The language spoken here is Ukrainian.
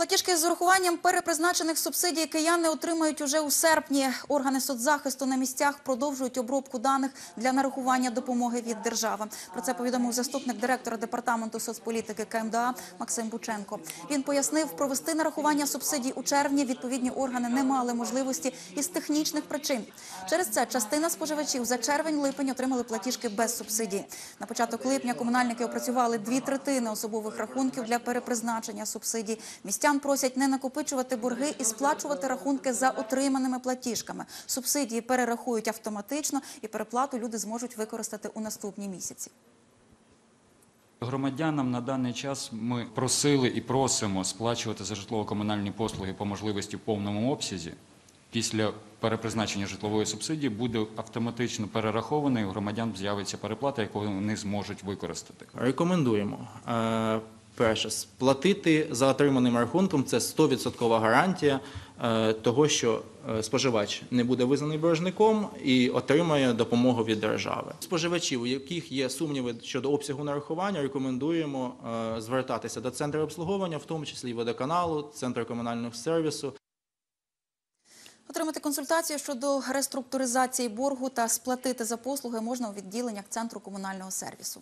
Платіжки з урахуванням перепризначених субсидій кияни отримають уже у серпні. Органи соцзахисту на місцях продовжують обробку даних для нарахування допомоги від держави. Про це повідомив заступник директора департаменту соцполітики КМДА Максим Бученко. Він пояснив, провести нарахування субсидій у червні відповідні органи не мали можливості із технічних причин. Через це частина споживачів за червень-липень отримали платіжки без субсидій. На початок липня комунальники опрацювали дві третини особових рахунків для перепризначення субсидій. Містян просять не накопичувати борги і сплачувати рахунки за отриманими платіжками. Субсидії перерахують автоматично і переплату люди зможуть використати у наступні місяці. Громадянам на даний час ми просили і просимо сплачувати за житлово-комунальні послуги по можливості в повному обсязі. Після перепризначення житлової субсидії буде автоматично перераховано, і у громадян з'явиться переплата, яку вони зможуть використати. Рекомендуємо. Перше, сплатити за отриманим рахунком це 100% гарантія е, того, що е, споживач не буде визнаний боржником і отримає допомогу від держави. Споживачів, у яких є сумніви щодо обсягу нарахування, рекомендуємо е, звертатися до центру обслуговування, в тому числі водоканалу, центру комунального сервісу. Отримати консультацію щодо реструктуризації боргу та сплатити за послуги можна у відділеннях центру комунального сервісу.